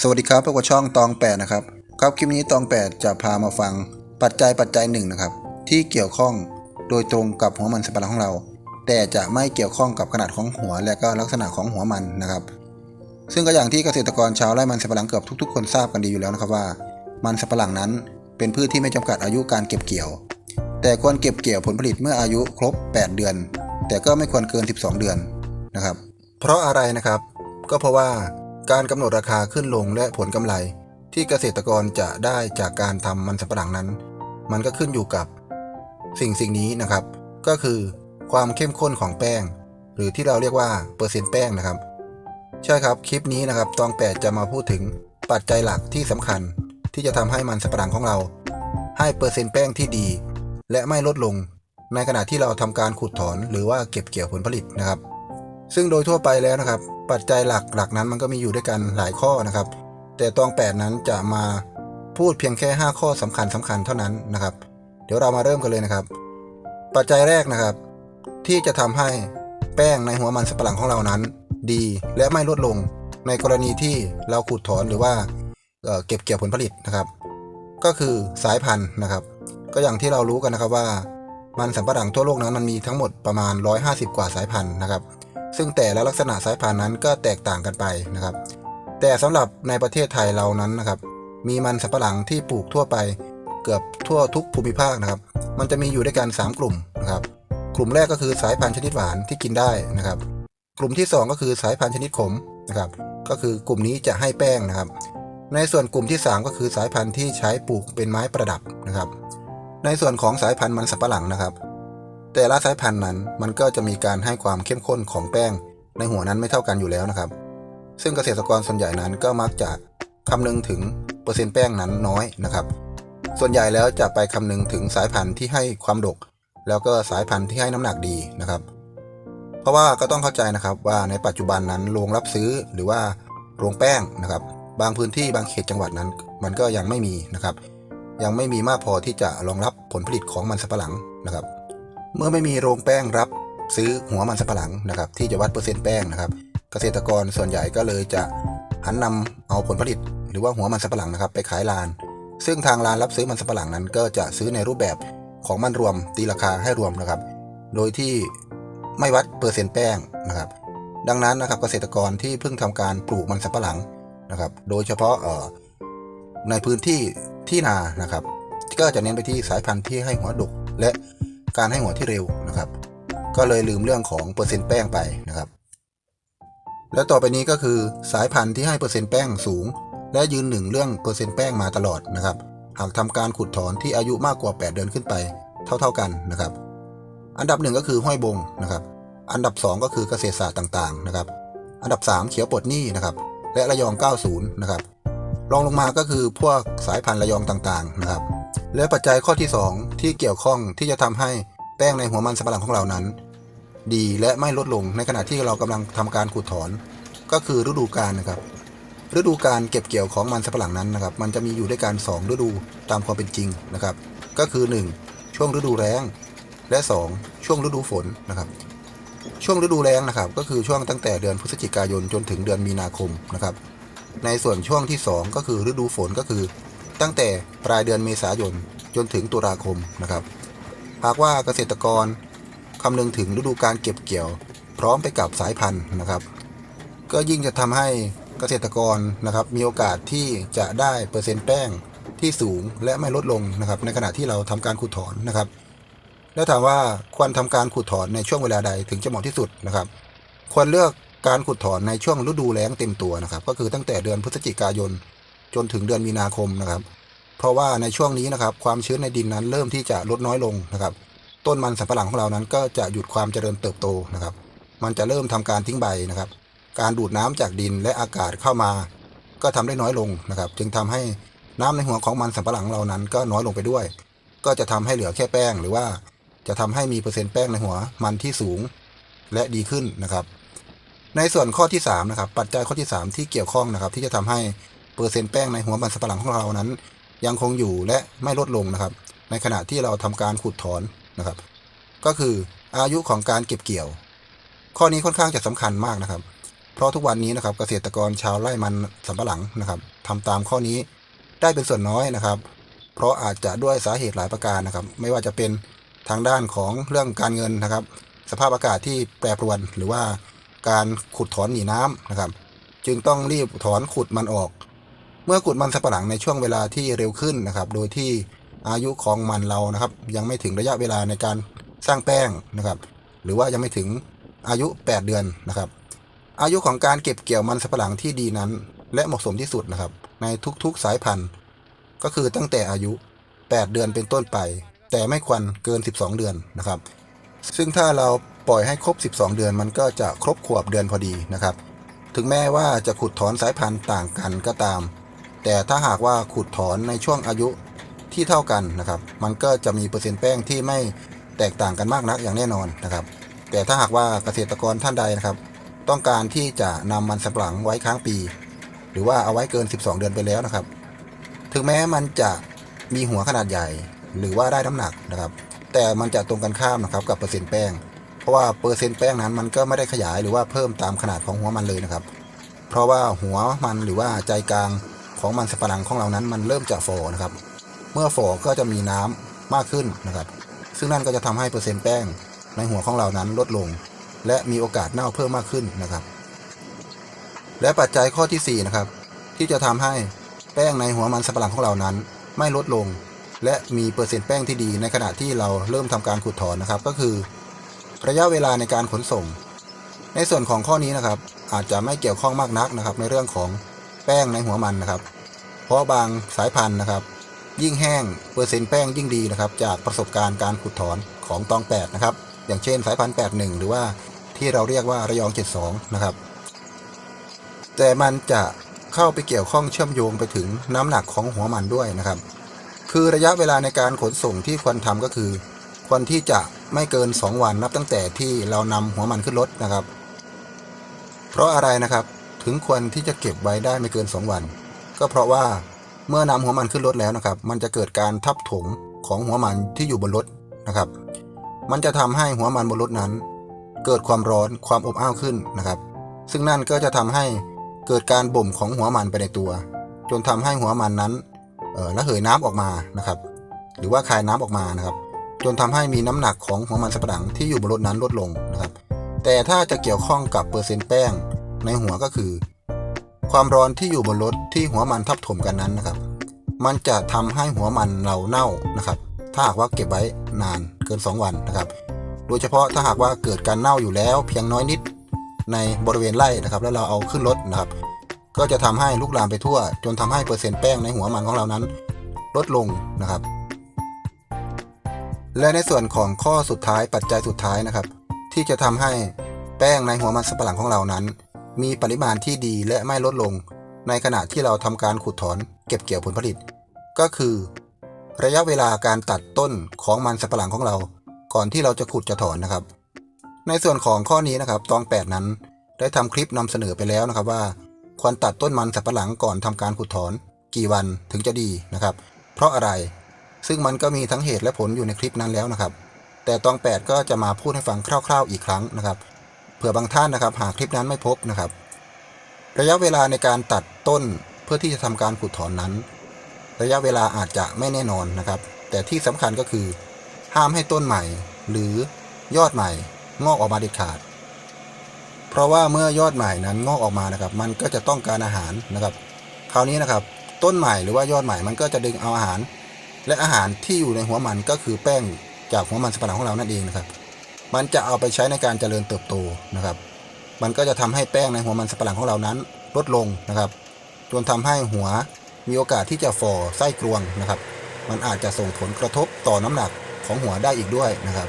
สวัสดีครับพบกับช่องตองแปดนะครับครับคลิปนี้ตองแปดจะพามาฟังปัจจัยปัจจัยหนึ่งนะครับ ที่เกี่ยวข้องโดยตรงกับหัวมันสับปะหลังของเรา แต่จะไม่เกี่ยวข้องกับขนาดของหัวและก็ลักษณะของหัวมันนะครับ ซึ่งก็อย่างที่เกษตรกรชาวไร่มันสับปะหลังเกือบทุกๆ คนทราบกันดีอยู่แล้วนะครับว่า มันสับปะหลังนั้น เป็นพืชที่ไม่จำกัดอายุการเก็บเกี่ยว แต่ควรเก็บเกี่ยวผลผลิตเมื่ออายุครบ 8 เดือน แต่ก็ไม่ควรเกิน 12 เดือนนะครับ เพราะอะไรนะครับ ก็เพราะว่า การกำหนดราคาขึ้นลงและผลกำไร ที่เกษตรกรจะได้จากการทำมันสับปะหลังนั้น มันก็ขึ้นอยู่กับ สิ่งสิ่งนี้นะครับ ก็คือความเข้มข้นของแป้ง หรือที่เราเรียกว่าเปอร์เซ็นต์แป้งนะครับ ใช่ครับคลิปนี้นะครับตองแปดจะมาพูดถึงปัจจัยหลักที่สำคัญ ที่จะทำให้มันสับปะหลังของเรา ให้เปอร์เซ็นต์แป้งที่ดี และไม่ลดลง ในขณะที่เราทำการขุดถอนหรือว่าเก็บเกี่ยวผลผลิตนะครับ ซึ่งโดยทั่วไปแล้วนะครับ ปัจจัยหลักหลักนั้นมันก็มีอยู่ด้วยกันหลายข้อนะครับ แต่ตองแปดนั้นจะมาพูดเพียงแค่ 5 ข้อสำคัญสำคัญเท่านั้นนะครับ เดี๋ยวเรามาเริ่มกันเลยนะครับ ปัจจัยแรกนะครับ ที่จะทำให้แป้งในหัวมันสับปะหลังของเรานั้น ดีและไม่ลดลงในกรณีที่เราขุดถอนหรือว่าเเก็บเกี่ยวผลผลิตนะครับ ก็คือสายพันธุ์นะครับ ก็อย่างที่เรารู้กันนะครับว่ามันสำปะหลังทั่วโลกนั้นมันมีทั้งหมดประมาณ 150 กว่าสายพันธุ์นะครับ ซึ่งแต่ละลักษณะสายพันธุ์นั้นก็แตกต่างกันไปนะครับ แต่สำหรับในประเทศไทยเรานั้นนะครับ มีมันสำปะหลังที่ปลูกทั่วไป เกือบทั่วทุกภูมิภาคนะครับ มันจะมีอยู่ด้วยกัน 3 กลุ่มนะครับ กลุ่มแรกก็คือสายพันธุ์ชนิดหวานที่กินได้นะครับ กลุ่มที่ 2 ก็คือสายพันธุ์ชนิดขมนะครับ ก็คือกลุ่มนี้จะให้แป้งนะครับ ในส่วนกลุ่มที่ 3 ก็คือสายพันธุ์ที่ใช้ปลูกเป็นไม้ประดับนะครับ ในส่วนของสายพันธุ์มันสับปะหลังนะครับ แต่ละสายพันธุ์นั้นมันก็จะมีการให้ความเข้มข้นของแป้ง ในหัวนั้นไม่เท่ากันอยู่แล้วนะครับ ซึ่งเกษตรกรส่วนใหญ่นั้นก็มักจะคำนึงถึงเปอร์เซ็นต์แป้งนั้นน้อยนะครับ ส่วนใหญ่แล้วจะไปคำนึงถึงสายพันธุ์ที่ให้ความดก แล้วก็สายพันธุ์ที่ให้น้ำหนักดีนะครับ เพราะว่าก็ต้องเข้าใจนะครับว่าในปัจจุบันนั้นโรงรับซื้อหรือว่าโรงแป้งนะครับ บางพื้นที่บางเขตจังหวัดนั้น มันก็ยังไม่มีนะครับ ยังไม่มีมากพอที่จะรองรับผลผลิตของมันสับปะหลังนะครับ เมื่อไม่มีโรงแป้งรับซื้อหัวมันสับปะหลังนะครับ ที่จะวัดเปอร์เซ็นต์แป้งนะครับ เกษตรกรส่วนใหญ่ก็เลยจะหันนำเอาผลผลิต หรือว่าหัวมันสับปะหลังนะครับ ไปขายลาน ซึ่งทางร้านรับซื้อมันสับปะหลังนั้น ก็จะซื้อในรูปแบบของมันรวมตีราคาให้รวมนะครับ โดยที่ไม่วัดเปอร์เซ็นต์แป้งนะครับ ดังนั้นนะครับเกษตรกรที่เพิ่งทำการปลูกมันสับปะหลังนะครับ โดยเฉพาะในพื้นที่ที่นานะครับ ก็จะเน้นไปที่สายพันธุ์ที่ให้หัวดกและ การให้หัวที่เร็วนะครับ ก็เลยลืมเรื่องของเปอร์เซ็นต์แป้งไปนะครับ แล้วต่อไปนี้ก็คือสายพันธุ์ที่ให้เปอร์เซ็นต์แป้งสูง และยืนหนึ่งเรื่องเปอร์เซ็นต์แป้งมาตลอดนะครับ หากทำการขุดถอนที่อายุมากกว่า 8 เดือนขึ้นไป เท่า ๆกันนะครับ อันดับหนึ่งก็คือห้อยบงนะครับ อันดับ 2 ก็คือเกษตรศาสตร์ต่างๆนะครับ อันดับ 3 เขียวปลดหนี้นะครับและระยอง 90 นะครับรองลงมาก็คือพวกสายพันธุ์ระยองต่างๆนะครับ และปัจจัยข้อที่ 2 ที่เกี่ยวข้องที่จะทำให้แป้งในหัวมันสับปะหลังของเรานั้น ดีและไม่ลดลงในขณะที่เรากำลังทำการขุดถอน ก็คือฤดูกาลนะครับ ฤดูการเก็บเกี่ยวของมันสับปะหลังนั้นนะครับ มันจะมีอยู่ด้วยกัน2ฤดูตามความเป็นจริงนะครับ ก็คือ 1 ช่วงฤดูแล้ง และ 2 ช่วงฤดูฝนนะครับ ช่วงฤดูแล้งนะครับ ก็คือช่วงตั้งแต่เดือนพฤศจิกายนจนถึงเดือนมีนาคมนะครับ ในส่วนช่วงที่ 2 ก็คือฤดูฝนก็คือ ตั้งแต่ปลายเดือนเมษายนจนถึงตุลาคมนะครับ หากว่าเกษตรกรคำนึงถึงฤดูการเก็บเกี่ยว พร้อมไปกับสายพันธุ์นะครับ ก็ยิ่งจะทำให้เกษตรกรนะครับมีโอกาสที่จะได้เปอร์เซ็นต์แป้งที่สูงและไม่ลดลงนะครับ ในขณะที่เราทำการขุดถอนนะครับ แล้วถามว่าควรทำการขุดถอนในช่วงเวลาใดถึงจะเหมาะที่สุดนะครับ ควรเลือกการขุดถอนในช่วงฤดูแล้งเต็มตัวนะครับ ก็คือตั้งแต่เดือนพฤศจิกายน จนถึงเดือนมีนาคมนะครับ เพราะว่าในช่วงนี้นะครับ ความชื้นในดินนั้นเริ่มที่จะลดน้อยลงนะครับ ต้นมันสำปะหลังของเรานั้นก็จะหยุดความเจริญเติบโตนะครับ มันจะเริ่มทำการทิ้งใบนะครับ การดูดน้ำจากดินและอากาศเข้ามา ก็ทำได้น้อยลงนะครับ จึงทำให้น้ำในหัวของมันสำปะหลังเรานั้นก็น้อยลงไปด้วย ก็จะทำให้เหลือแค่แป้ง หรือว่าจะทำให้มีเปอร์เซ็นต์แป้งในหัวมันที่สูงและดีขึ้นนะครับในส่วนข้อที่3นะครับปัจจัยข้อที่ 3 ที่เกี่ยวข้องนะครับ ที่จะทำให้ เปอร์เซ็นต์แป้งในหัวมันสำปะหลังของเรานั้น ยังคงอยู่และไม่ลดลงนะครับ ในขณะที่เราทำการขุดถอนนะครับ ก็คืออายุของการเก็บเกี่ยว ข้อนี้ค่อนข้างจะสำคัญมากนะครับ เพราะทุกวันนี้นะครับเกษตรกรชาวไร่มันสำปะหลังนะครับทำตามข้อนี้ได้เป็นส่วนน้อยนะครับ เพราะอาจจะด้วยสาเหตุหลายประการนะครับ ไม่ว่าจะเป็นทางด้านของเรื่องการเงินนะครับ สภาพอากาศที่แปรปรวนหรือว่าการขุดถอนหนีน้ำนะครับ จึงต้องรีบถอนขุดมันออก เมื่อขุดมันสำปะหลังในช่วงเวลาที่เร็วขึ้นนะครับ โดยที่อายุของมันเรานะครับ ยังไม่ถึงระยะเวลาในการสร้างแป้งนะครับ หรือว่ายังไม่ถึงอายุ 8 เดือนนะครับ อายุของการเก็บเกี่ยวมันสำปะหลังที่ดีนั้น และเหมาะสมที่สุดนะครับ ในทุกๆสายพันธุ์ ก็คือตั้งแต่อายุ 8 เดือนเป็นต้นไป แต่ไม่ควรเกิน 12 เดือนนะครับ ซึ่งถ้าเราปล่อยให้ครบ 12 เดือนมันก็จะครบขวบเดือนพอดีนะครับ ถึงแม้ว่าจะขุดถอนสายพันธุ์ต่างกันก็ตาม แต่ถ้าหากว่าขุดถอนในช่วงอายุที่เท่ากันนะครับ มันก็จะมีเปอร์เซ็นต์แป้งที่ไม่แตกต่างกันมากนักอย่างแน่นอนนะครับ แต่ถ้าหากว่าเกษตรกรท่านใดนะครับ ต้องการที่จะนำมันสำปะหลังไว้ค้างปี หรือว่าเอาไว้เกิน 12 เดือนไปแล้วนะครับ ถึงแม้มันจะมีหัวขนาดใหญ่ หรือว่าได้น้ำหนักนะครับ แต่มันจะตรงกันข้ามนะครับกับเปอร์เซ็นต์แป้ง เพราะว่าเปอร์เซ็นต์แป้งนั้นมันก็ไม่ได้ขยายหรือว่าเพิ่มตามขนาดของหัวมันเลยนะครับ เพราะว่าหัวมันหรือว่าใจกลาง ของมันสับปะหลังของเรานั้นมันเริ่มจะฝ่อนะครับ เมื่อฝ่อก็จะมีน้ำมากขึ้นนะครับ ซึ่งนั่นก็จะทำให้เปอร์เซ็นต์แป้งในหัวของเรานั้นลดลง และมีโอกาสเน่าเพิ่มมากขึ้นนะครับ และปัจจัยข้อที่4นะครับที่จะทำให้แป้งในหัวมันสับปะหลังของเรานั้น ไม่ลดลง และมีเปอร์เซ็นต์แป้งที่ดีในขณะที่เราเริ่มทำการขุดถอนนะครับ ก็คือ ระยะเวลาในการขนส่ง ในส่วนของข้อนี้นะครับ อาจจะไม่เกี่ยวข้องมากนักนะครับ ในเรื่องของแป้งในหัวมันนะครับาะบางสายพันธุ์นะครับ ยิ่งแห้งเปอร์เซ็นต์แป้งยิ่งดีนะครับ จากประสบการณ์การขุดถอนของตองแปดนะครับ อย่างเช่นสายพันธุ์81 หรือว่าที่เราเรียกว่าระยอง 72 นะครับ แต่มันจะเข้าไปเกี่ยวข้องเชื่อมโยงไปถึงน้ำหนักของหัวมันด้วยนะครับ คือระยะเวลาในการขนส่งที่ควรทำก็คือ ควรที่จะไม่เกิน 2 วันนับตั้งแต่ที่เรานำหัวมันขึ้นรถนะครับ เพราะอะไรนะครับถึงควรที่จะเก็บไว้ได้ไม่เกิน 2 วัน ก็เพราะว่าเมื่อนำหัวมันขึ้นรถแล้วนะครับ มันจะเกิดการทับถมของหัวมันที่อยู่บนรถนะครับ มันจะทำให้หัวมันบนรถนั้น เกิดความร้อนความอบอ้าวขึ้นนะครับ ซึ่งนั่นก็จะทำให้เกิดการบ่มของหัวมันไปในตัว จนทำให้หัวมันนั้นระเหยน้ำออกมานะครับ หรือว่าคายน้ำออกมานะครับ จนทำให้มีน้ำหนักของหัวมันสับปะหลังที่อยู่บนรถนั้นลดลงนะครับ แต่ถ้าจะเกี่ยวข้องกับเปอร์เซ็นต์แป้งในหัวก็คือ ความร้อนที่อยู่บนรถที่หัวมันทับถมกันนั้นนะครับ มันจะทำให้หัวมันเราเน่านะครับ ถ้าหากว่าเก็บไว้นานเกิน 2 วันนะครับ โดยเฉพาะถ้าหากว่าเกิดการเน่าอยู่แล้วเพียงน้อยนิดในบริเวณไร่นะครับ แล้วเราเอาขึ้นรถนะครับ ก็จะทำให้ลุกลามไปทั่ว จนทำให้เปอร์เซ็นต์แป้งในหัวมันของเรานั้น ลดลงนะครับ และในส่วนของข้อสุดท้ายปัจจัยสุดท้ายนะครับ ที่จะทำให้แป้งในหัวมันสับปะหลังของเรานั้น มีปริมาณที่ดีและไม่ลดลง ในขณะที่เราทำการขุดถอนเก็บเกี่ยวผลผลิต ก็คือ ระยะเวลาการตัดต้นของมันสับปะหลังของเรา ก่อนที่เราจะขุดจะถอนนะครับ ในส่วนของข้อนี้นะครับตอง 8 นั้น ได้ทำคลิปนำเสนอไปแล้วนะครับว่า ควรตัดต้นมันสับปะหลังก่อนทำการขุดถอน กี่วันถึงจะดีนะครับ เพราะอะไรซึ่งมันก็มีทั้งเหตุและผลอยู่ในคลิปนั้นแล้วนะครับ แต่ตอง 8 ก็จะมาพูดให้ฟังคร่าว ๆอีกครั้งนะครับเผื่อบางท่านนะครับ หากคลิปนั้นไม่พบนะครับ ระยะเวลาในการตัดต้นเพื่อที่จะทำการขุดถอนนั้น ระยะเวลาอาจจะไม่แน่นอนนะครับ แต่ที่สำคัญก็คือ ห้ามให้ต้นใหม่ หรือยอดใหม่ งอกออกมาเด็ดขาด เพราะว่าเมื่อยอดใหม่นั้นงอกออกมานะครับ มันก็จะต้องการอาหารนะครับ คราวนี้นะครับ ต้นใหม่หรือว่ายอดใหม่มันก็จะดึงเอาอาหาร และอาหารที่อยู่ในหัวมันก็คือแป้งจากหัวมันสับปะหลังของเรานั่นเองนะครับ มันจะเอาไปใช้ในการเจริญเติบโตนะครับ มันก็จะทำให้แป้งในหัวมันสับปะหลังของเรานั้นลดลงนะครับ จนทำให้หัวมีโอกาสที่จะฝ่อไส้กรวงนะครับ มันอาจจะส่งผลกระทบต่อน้ำหนักของหัวได้อีกด้วยนะครับ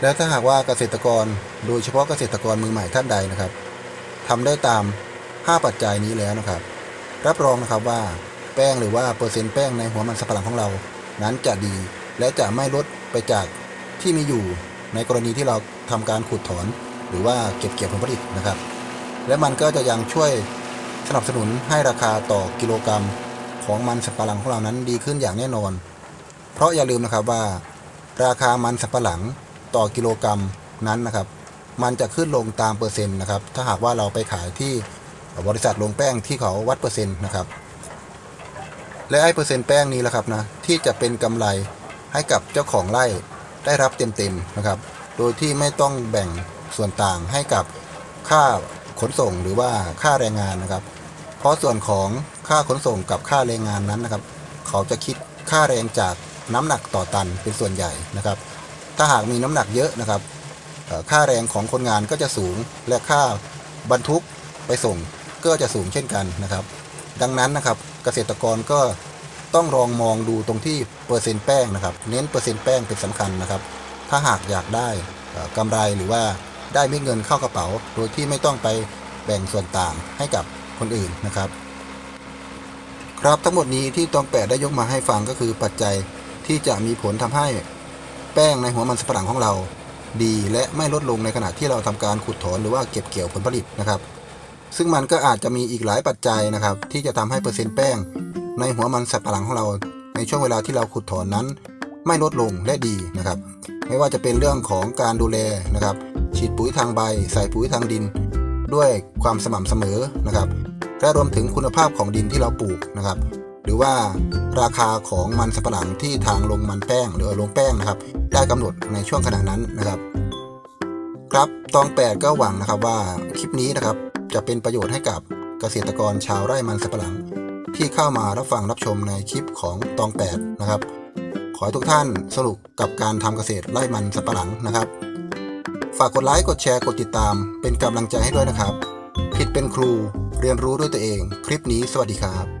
แล้วถ้าหากว่าเกษตรกรโดยเฉพาะเกษตรกรมือใหม่ท่านใดนะครับทำได้ตาม 5 ปัจจัยนี้แล้วนะครับ รับรองนะครับว่าแป้งหรือว่าเปอร์เซ็นต์แป้งในหัวมันสับปะหลังของเรา นั้นจะดีและจะไม่ลดไปจากที่มีอยู่ ในกรณีที่เราทำการขุดถอนหรือว่าเก็บเกี่ยวผลผลิตนะครับ และมันก็จะยังช่วยสนับสนุนให้ราคาต่อกิโลกรรัมของมันสับปะหลังของเรานั้นดีขึ้นอย่างแน่นอน เพราะอย่าลืมนะครับว่า ราคามันสับปะหลังต่อกิโลกรรัมนั้นนะครับ มันจะขึ้นลงตามเปอร์เซ็นต์นะครับ ถ้าหากว่าเราไปขายที่บริษัทลงแป้งที่เขาวัดเปอร์เซ็นต์นะครับ และไอ้เปอร์เซ็นต์แป้งนี้แหละครับนะที่จะเป็นกำไรให้กับเจ้าของไร่ ได้รับเต็มๆนะครับ โดยที่ไม่ต้องแบ่งส่วนต่างให้กับค่าขนส่งหรือว่าค่าแรงงานนะครับ เพราะส่วนของค่าขนส่งกับค่าแรงงานนั้นนะครับ เขาจะคิดค่าแรงจากน้ำหนักต่อตันเป็นส่วนใหญ่นะครับ ถ้าหากมีน้ำหนักเยอะนะครับค่าแรงของคนงานก็จะสูงและค่าบรรทุกไปส่งก็จะสูงเช่นกันนะครับ ดังนั้นนะครับเกษตรกรก็ ต้องลองมองดูตรงที่เปอร์เซ็นต์แป้งนะครับ เน้นเปอร์เซ็นต์แป้งเป็นสำคัญนะครับ ถ้าหากอยากได้เอ่อกำไรหรือว่าได้เม็ดเงินเข้ากระเป๋า โดยที่ไม่ต้องไปแบ่งส่วนต่างให้กับคนอื่นนะครับ ครับทั้งหมดนี้ที่ตองแปดได้ยกมาให้ฟังก็คือปัจจัยที่จะมีผลทำให้แป้งในหัวมันสปะหลังของเรา ดีและไม่ลดลงในขณะที่เราทำการขุดถอนหรือว่าเก็บเกี่ยวผลผลิตนะครับ ซึ่งมันก็อาจจะมีอีกหลายปัจจัยนะครับ ที่จะทำให้เปอร์เซ็นต์แป้ง ในหัวมันสับปะหลังของเราในช่วงเวลาที่เราขุดถอนนั้น ไม่ลดลงและดีนะครับ ไม่ว่าจะเป็นเรื่องของการดูแลนะครับ ฉีดปุ๋ยทางใบ ใส่ปุ๋ยทางดิน ด้วยความสม่ำเสมอนะครับ และรวมถึงคุณภาพของดินที่เราปลูกนะครับ หรือว่าราคาของมันสับปะหลังที่ทางลงมันแป้งหรือลงแป้งนะครับ ได้กำหนดในช่วงขณะนั้นนะครับ ครับตองแปดก็หวังนะครับว่าคลิปนี้นะครับจะเป็นประโยชน์ให้กับเกษตรกรชาวไร่มันสับปะหลัง ที่เข้ามารับฟังรับชมในคลิปของตองแปดนะครับ ขอให้ทุกท่านสนุกกับการทำเกษตรไร่มันสับปะหลังนะครับ ฝากกดไลค์กดแชร์กดติดตาม เป็นกำลังใจให้ด้วยนะครับ ผิดเป็นครูเรียนรู้ด้วยตัวเอง คลิปนี้สวัสดีครับ